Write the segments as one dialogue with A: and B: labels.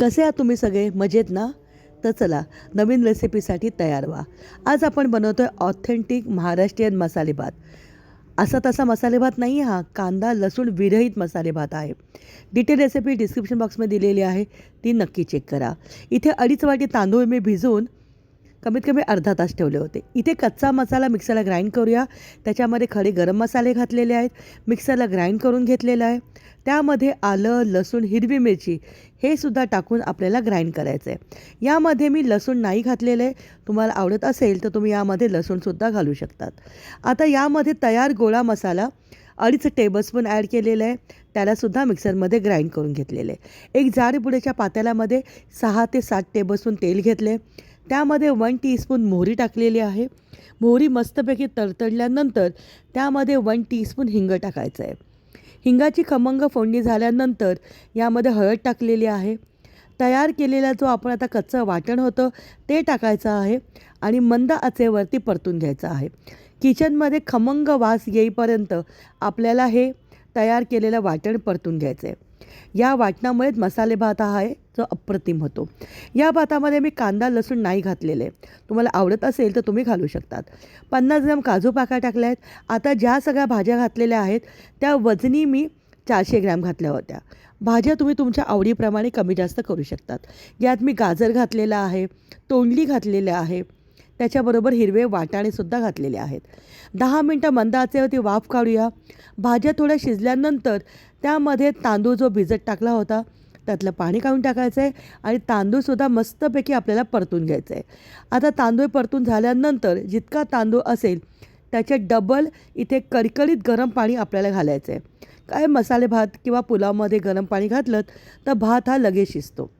A: कसे आहात तुम्ही सगळे? मजेत ना? तर चला नवीन रेसिपीसाठी तयार व्हा. आज आपण बनवतो आहे ऑथेंटिक महाराष्ट्रीयन मसाले भात. असा तसा मसाले भात नाही हा कांदा लसूण विरहित मसाले भात आहे. डिटेल रेसिपी डिस्क्रिप्शन बॉक्समध्ये दिलेली आहे ती नक्की चेक करा. इथे अडीच वाटी तांदूळ मी भिजवून कमीत कमी अर्धा तास ठेवले होते. इथे कच्चा मसाला मिक्सरला ग्राइंड करूया. त्याच्यामध्ये खडे गरम मसाले घातलेले आहेत. मिक्सरला ग्राइंड करून घेतलेलं आहे. त्यामध्ये आलं लसूण हिरवी मिरची हे सुद्धा टाकून आपल्याला ग्राइंड करायचं आहे यामध्ये मी लसूण नाही घातलेलं. आहे तुम्हाला आवडत असेल तर तुम्ही यामध्ये लसूणसुद्धा घालू शकतात. आता यामध्ये तयार गोळा मसाला अडीच टेबलस्पून ॲड केलेलं आहे. त्यालासुद्धा मिक्सरमध्ये ग्राइंड करून घेतलेलं आहे. एक जाडपुडेच्या पात्याल्यामध्ये सहा ते सात टेबलस्पून तेल घेतले त्यामध्ये वन टीस्पून मोहरी टाकलेली आहे. मोहरी मस्तपैकी तडतडल्यानंतर त्यामध्ये वन टीस्पून हिंग टाकायचं आहे. हिंगाची खमंग फोडणी झाल्यानंतर यामध्ये हळद टाकलेली आहे. तयार केलेला जो आपण आता कच्चं वाटण होतं ते टाकायचं आहे आणि मंद आचेवरती परतून घ्यायचं आहे. किचनमध्ये खमंग वास येईपर्यंत आपल्याला हे तयार केलेलं वाटण परतून घ्यायचं आहे या वाटणामुळेच मसाले भात हा आहे जो अप्रतिम होतो. या भातामध्ये मी कांदा लसूण नाही घातलेले. तुम्हाला आवडत असेल तर तुम्ही घालू शकतात. पन्नास ग्राम काजू पाका टाकल्या आहेत. आता ज्या सगळ्या भाज्या घातलेल्या आहेत त्या वजनी मी चारशे ग्रॅम घातल्या होत्या. भाज्या तुम्ही तुमच्या आवडीप्रमाणे कमी जास्त करू शकतात. यात मी गाजर घातलेला आहे तोंडली घातलेल्या आहे त्याच्याबरोबर हिरवे वाटाणेसुद्धा घातलेले आहेत. दहा मिनटं मंद आचेवरती वाफ काढूया. भाज्या थोड्या शिजल्यानंतर त्यामध्ये तांदूळ जो भिजत टाकला होता त्यातलं पाणी काढून टाकायचं आहे आणि तांदूळसुद्धा मस्तपैकी आपल्याला परतून घ्यायचं आहे आता तांदूळ परतून झाल्यानंतर जितका तांदूळ असेल त्याच्या डबल इथे कडकडीत गरम पाणी आपल्याला घालायचं आहे काय मसाले भात किंवा पुलावमध्ये गरम पाणी घातलं तर भात हा लगेच शिजतो.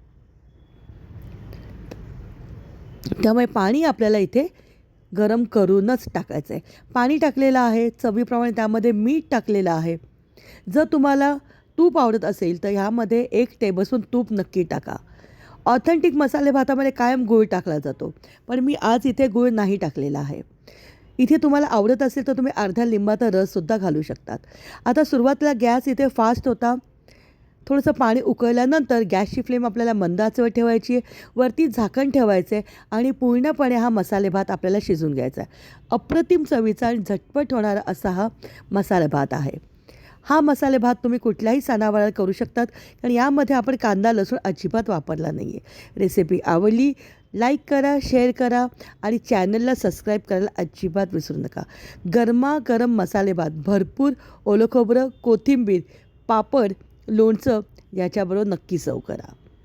A: त्यामुळे पाणी आपल्याला इथे गरम करूनच टाकायचं आहे. पाणी टाकलेलं आहे चवीप्रमाणे त्यामध्ये मीठ टाकलेलं आहे. जर तुम्हाला तूप आवडत असेल तर ह्यामध्ये एक टेबलस्पून तूप नक्की टाका. ऑथेंटिक मसाले भातामध्ये कायम गूळ टाकला जातो पण मी आज इथे गूळ नाही टाकलेला आहे. इथे तुम्हाला आवडत असेल तर तुम्ही अर्ध्या लिंबाचा रससुद्धा घालू शकतात. आता सुरुवातीला गॅस इथे फास्ट होता थोडंसं पाणी उकळल्यानंतर गॅसची फ्लेम आपल्याला मंद ठेवायची आहे. वरती झाकण ठेवायचं आहे आणि पूर्णपणे हा मसाले भात आपल्याला शिजून घ्यायचा आहे. अप्रतिम चवीचा आणि झटपट होणारा असा हा मसाले भात आहे. हा मसाले भात तुम्ही कुठल्याही सणावाराला करू शकतात कारण यामध्ये आपण कांदा लसूण अजिबात वापरला नाही आहे रेसिपी आवडली लाईक करा शेअर करा आणि चॅनलला सबस्क्राईब करायला अजिबात विसरू नका. गरमागरम मसाले भात भरपूर ओलं खोबरं कोथिंबीर पापड लोणचं याच्याबरोबर नक्की सर्व करा.